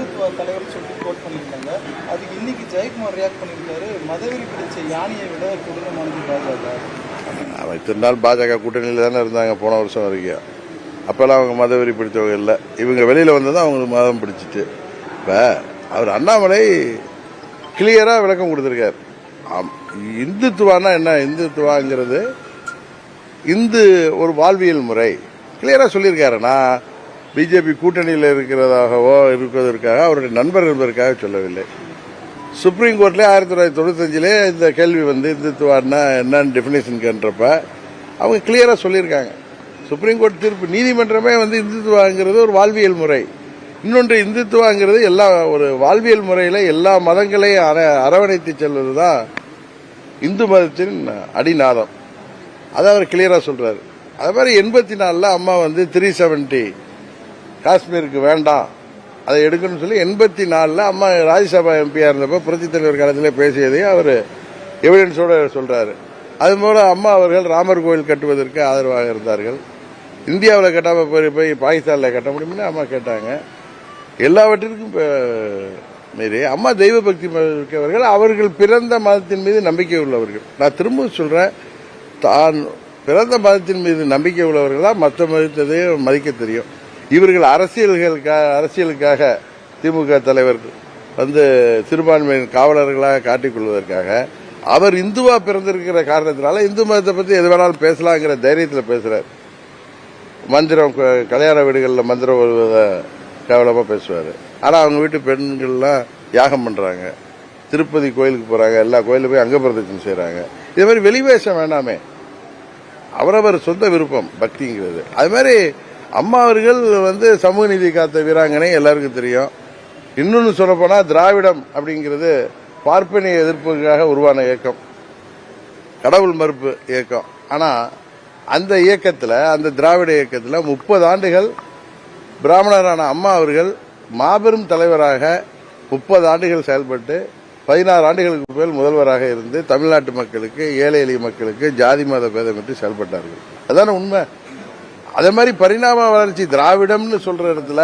இந்துத்துவ தலைவர் சொல்லி கோட் பண்ணியிருந்தாங்க அதுக்கு இன்னைக்கு ஜெயக்குமார் ரியாக்ட் பண்ணியிருக்காரு. மதவெறி பிடிச்ச யானையை விட கொடூரமானது பாஜக. அவன் இத்தனை நாள் பாஜக கூட்டணியில் தானே இருந்தாங்க போன வருஷம் வரைக்கும். அப்போல்லாம் அவங்க மதவெறி பிடித்தவங்க இல்லை. இவங்க வெளியில் வந்ததும் அவங்களுக்கு மதம் பிடிச்சிட்டு இப்போ அவர் அண்ணாமலை கிளியராக விளக்கம் கொடுத்துருக்கார். ஆம், இந்துத்துவானா என்ன? இந்துத்துவாங்கிறது இந்து ஒரு வாழ்வியல் முறை. கிளியராக சொல்லியிருக்காரு நான் பிஜேபி கூட்டணியில் இருக்கிறதாகவோ இருப்பதற்காக அவருடைய நண்பர் என்பதற்காக சொல்லவில்லை. சுப்ரீம் கோர்ட்லேயே ஆயிரத்தி தொள்ளாயிரத்தி தொண்ணூத்தஞ்சிலே இந்த கேள்வி வந்து இந்துத்துவான்னா என்னன்னு டெஃபினேஷன் கேன்றப்ப அவங்க கிளியராக சொல்லியிருக்காங்க. சுப்ரீம் கோர்ட் தீர்ப்பு நீதிமன்றமே வந்து இந்துத்துவாங்கிறது ஒரு வாழ்வியல் முறை. இன்னொன்று இந்துத்துவாங்கிறது எல்லா ஒரு வாழ்வியல் முறையில் எல்லா மதங்களையும் அர அரவணைத்து செல்வது தான் இந்து மதத்தின் அடிநாதம். அதை அவர் கிளியராக சொல்கிறார் அதே மாதிரி எண்பத்தி நாலில் அம்மா வந்து த்ரீ செவன்ட்டி காஷ்மீருக்கு வேண்டாம். அதை எடுக்கணும்னு சொல்லி எண்பத்தி நாலில் அம்மா ராஜ்யசபா எம்பியாக இருந்தப்போ புரட்சி தலைவர் காலத்தில் பேசியதையும் அவர் எவிடன்ஸோடு சொல்கிறாரு அது போல அம்மா அவர்கள் ராமர் கோயில் கட்டுவதற்கு ஆதரவாக இருந்தார்கள். இந்தியாவில் கட்டாமல் போய் போய் பாகிஸ்தானில் கட்ட முடியும்னு அம்மா கேட்டாங்க. எல்லாவற்றிற்கும் மீறி அம்மா தெய்வ பக்தி மிக்கவர்கள் அவர்கள் பிறந்த மதத்தின் மீது நம்பிக்கை உள்ளவர்கள். நான் திரும்ப சொல்கிறேன் தான் பிறந்த மதத்தின் மீது நம்பிக்கை உள்ளவர்களாக மற்ற மதத்ததையும் மதிக்க தெரியும். இவர்கள் அரசியல்களுக்காக அரசியலுக்காக திமுக தலைவர் வந்து சிறுபான்மையின் காவலர்களாக காட்டிக்கொள்வதற்காக அவர் இந்துவா பிறந்திருக்கிற காரணத்தினால இந்து மதத்தை பத்தி எது வேணாலும் பேசலாங்கிற தைரியத்தில் பேசுறார். மந்திரம் க- கல்யாண வீடுகளில் மந்திரம் வருவதை கேவலமாக பேசுவார். ஆனால் அவங்க வீட்டு பெண்கள்லாம் யாகம் பண்ணுறாங்க திருப்பதி கோயிலுக்கு போகிறாங்க எல்லா கோயிலும் போய் அங்க பிரதட்சணம் செய்கிறாங்க இது மாதிரி வெளிவேஷம் வேணாமே. அவரவர் சொந்த விருப்பம் பக்திங்கிறது. அது மாதிரி அம்மா அவர்கள் வந்து சமூக நீதி காத்த வீராங்கனை எல்லாருக்கும் தெரியும். இன்னொன்று சொல்லப்போனால் திராவிடம் அப்படிங்கிறது பார்ப்பனிய எதிர்ப்புக்காக உருவான இயக்கம். கடவுள் மறுப்பு இயக்கம். ஆனால் அந்த இயக்கத்தில் அந்த திராவிட இயக்கத்தில் முப்பது ஆண்டுகள் பிராமணரான அம்மா அவர்கள் மாபெரும் தலைவராக முப்பது ஆண்டுகள் செயல்பட்டு பதினாறு ஆண்டுகளுக்கு மேல் முதல்வராக இருந்து தமிழ்நாட்டு மக்களுக்கு ஏழை எளிய மக்களுக்கு ஜாதி மத பேதமின்றி செயல்பட்டார்கள். அதான உண்மை. அதே மாதிரி பரிணாம வளர்ச்சி திராவிடம்னு சொல்ற இடத்துல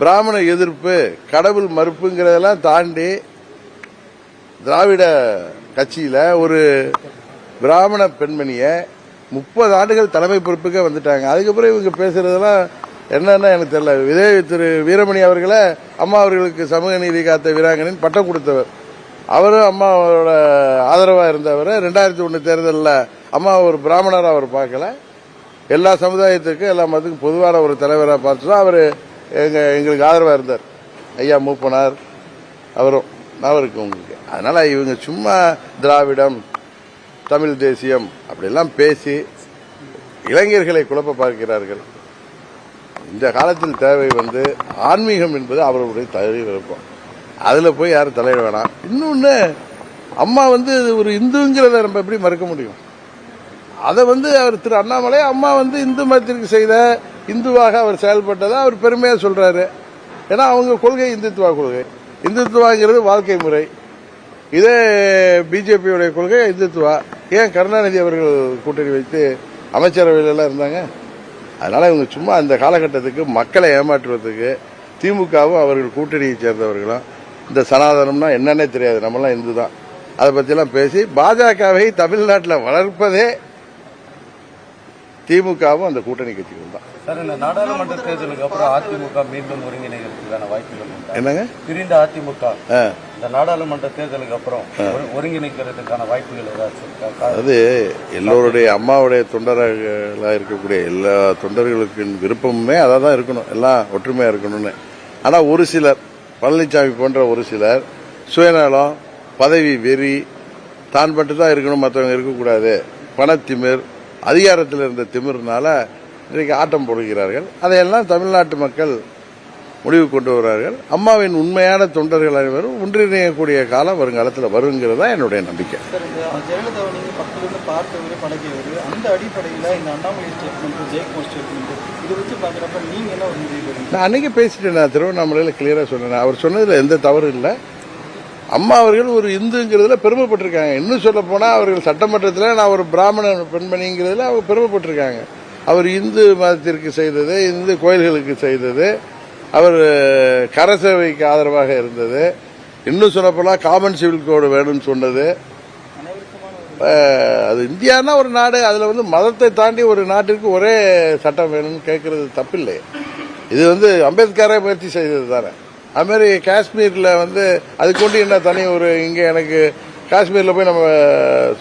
பிராமண எதிர்ப்பு கடவுள் மறுப்புங்கிறதெல்லாம் தாண்டி திராவிட கட்சியில ஒரு பிராமண பெண்மணிய முப்பது ஆண்டுகள் தலைமை பொறுப்புக்கே வந்துட்டாங்க. அதுக்கப்புறம் இவங்க பேசுறதெல்லாம் என்னன்னா எனக்கு தெரியல. இதே திரு வீரமணி அவர்களை அம்மா அவர்களுக்கு சமூக நீதி காத்த வீராங்கனின் பட்டம் கொடுத்தவர். அவரும் அம்மாவோட ஆதரவா இருந்தவர் ரெண்டாயிரத்தி ஒன்று தேர்தலில் அம்மா ஒரு பிராமணராக அவர் பார்க்கல. எல்லா சமுதாயத்துக்கும் எல்லா மதத்துக்கும் பொதுவான ஒரு தலைவராக பார்த்து தான் அவர் எங்கள் எங்களுக்கு ஆதரவாக இருந்தார். ஐயா மூப்பனார் அவரும் அவருக்கு உங்களுக்கு. அதனால் இவங்க சும்மா திராவிடம் தமிழ் தேசியம் அப்படிலாம் பேசி இளைஞர்களை குழப்ப பார்க்கிறார்கள். இந்த காலத்தில் தேவை வந்து ஆன்மீகம் என்பது அவர்களுடைய தகுதி விருப்பம். அதில் போய் யாரும் தலையிட வேணாம். இன்னொன்று அம்மா வந்து ஒரு இந்துங்கிறத நம்ம எப்படி மறக்க முடியும்? அதை வந்து அவர் திரு அண்ணாமலை அம்மா வந்து இந்து மதத்திற்கு செய்த இந்துவாக அவர் செயல்பட்டதை அவர் பெருமையாக சொல்கிறாரு ஏன்னா அவங்க கொள்கை இந்துத்துவா கொள்கை. இந்துத்துவாங்கிறது வாழ்க்கை முறை. இதே பிஜேபியுடைய கொள்கை இந்துத்துவா. ஏன் கருணாநிதி அவர்கள் கூட்டணி வைத்து அமைச்சரவையிலலாம் இருந்தாங்க? அதனால் இவங்க சும்மா அந்த காலகட்டத்துக்கு மக்களை ஏமாற்றுவதற்கு திமுகவும் அவர்கள் கூட்டணியை சேர்ந்தவர்களும் இந்த சனாதனம்னா என்னன்னே தெரியாது. நம்மளாம் இந்து தான் அதை பற்றிலாம் பேசி பாஜகவை தமிழ்நாட்டில் வளர்ப்பதே திமுகவும் அந்த கூட்டணி கட்சிகள் தான். சார் இந்த நாடாளுமன்ற தேர்தலுக்கு அப்புறம் அதிமுக மீண்டும் ஒருங்கிணைக்கிறதுக்கான வாய்ப்புகள்? என்னங்க? பிரிந்த அதிமுக. இந்த நாடாளுமன்ற தேர்தலுக்கு அப்புறம் ஒரு- ஒருங்கிணைக்கிறதுக்கான வாய்ப்புகள் ஏதாச்சும் அதாவது எல்லோருடைய அம்மாவுடைய தொண்டர்களாக இருக்கக்கூடிய எல்லா தொண்டர்களுக்கு விருப்பமுமே அதாக தான் இருக்கணும். எல்லாம் ஒற்றுமையாக இருக்கணும்னு. ஆனால் ஒரு சிலர் பழனிசாமி போன்ற ஒரு சிலர் சுயநலம் பதவி வெறி தான் மட்டும் தான் இருக்கணும் மற்றவங்க இருக்கக்கூடாது. பணத்திமிர் அதிகாரத்தில் இருந்த திமிர்னால இன்றைக்கு ஆட்டம் போடுகிறார்கள். அதையெல்லாம் தமிழ்நாட்டு மக்கள் முடிவு கொண்டு வருவார்கள் அம்மாவின் உண்மையான தொண்டர்கள் அனைவரும் ஒன்றிணையக்கூடிய காலம் வருங்காலத்தில் வருங்கிறதா என்னுடைய நம்பிக்கை. நான் அன்னைக்கு பேசிட்டேன் நான் திருவண்ணாமலையில் கிளியராக சொன்னேன். அவர் சொன்னதில் எந்த தவறும் இல்லை. அம்மா அவர்கள் ஒரு இந்துங்கிறதுல பெருமைப்பட்டிருக்காங்க. இன்னும் சொல்ல போனால் அவர்கள் சட்டமன்றத்தில் நான் ஒரு பிராமண பெண்மணிங்கிறதுல அவங்க பெருமைப்பட்டிருக்காங்க. அவர் இந்து மதத்திற்கு செய்தது இந்து கோயில்களுக்கு செய்தது அவர் கரசேவைக்கு ஆதரவாக இருந்தது. இன்னும் சொல்லப்போனால் காமன் சிவில் கோடு வேணும்னு சொன்னது. அது இந்தியானா ஒரு நாடு அதில் வந்து மதத்தை தாண்டி ஒரு நாட்டிற்கு ஒரே சட்டம் வேணும்னு கேட்கறது தப்பில்லை. இது வந்து அம்பேத்கரே முயற்சி செய்தது தானே. அது மாதிரி காஷ்மீரில் வந்து அது கொண்டு என்ன தனி ஒரு இங்கே எனக்கு காஷ்மீரில் போய் நம்ம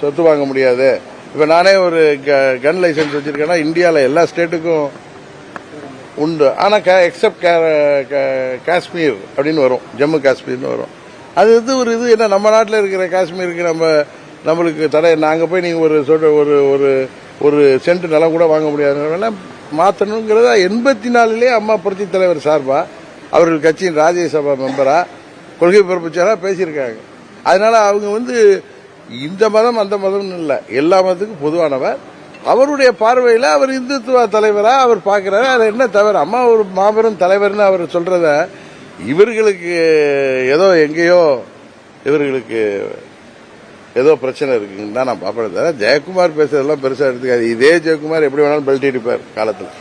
சொத்து வாங்க முடியாது. இப்போ நானே ஒரு க கன் லைசன்ஸ் வச்சுருக்கேன்னா இந்தியாவில் எல்லா ஸ்டேட்டுக்கும் உண்டு. ஆனால் எக்ஸப்ட் காஷ்மீர் அப்படின்னு வரும். ஜம்மு காஷ்மீர்னு வரும். அது வந்து ஒரு இது என்ன நம்ம நாட்டில் இருக்கிற காஷ்மீருக்கு நம்ம நம்மளுக்கு தடை. நாங்கள் போய் நீங்கள் ஒரு சொல் ஒரு ஒரு ஒரு சென்ட் நிலம் கூட வாங்க முடியாது மாற்றணுங்கிறத எண்பத்தி நாலுலேயே அம்மா புரட்சி தலைவர் சார்பாக அவர்கள் கட்சியின் ராஜ்யசபா மெம்பராக கொள்கை பிறப்பிச்சாரா பேசியிருக்காங்க. அதனால் அவங்க வந்து இந்த மதம் அந்த மதம்னு இல்லை. எல்லா மதத்துக்கும் பொதுவானவர். அவருடைய பார்வையில் அவர் இந்துத்துவ தலைவராக அவர் பார்க்குறாரு. அதில் என்ன தவறு? அம்மா ஒரு மாபெரும் தலைவர்னு அவர் சொல்கிறத இவர்களுக்கு ஏதோ எங்கேயோ இவர்களுக்கு ஏதோ பிரச்சனை இருக்குன்னு தான் நான் பார்ப்பேன் ஜெயக்குமார் பேசுறதெல்லாம் பெருசாக எடுத்துக்காது இதே ஜெயக்குமார் எப்படி வேணாலும் பெல்ட் அடிப்பார் காலத்தில்.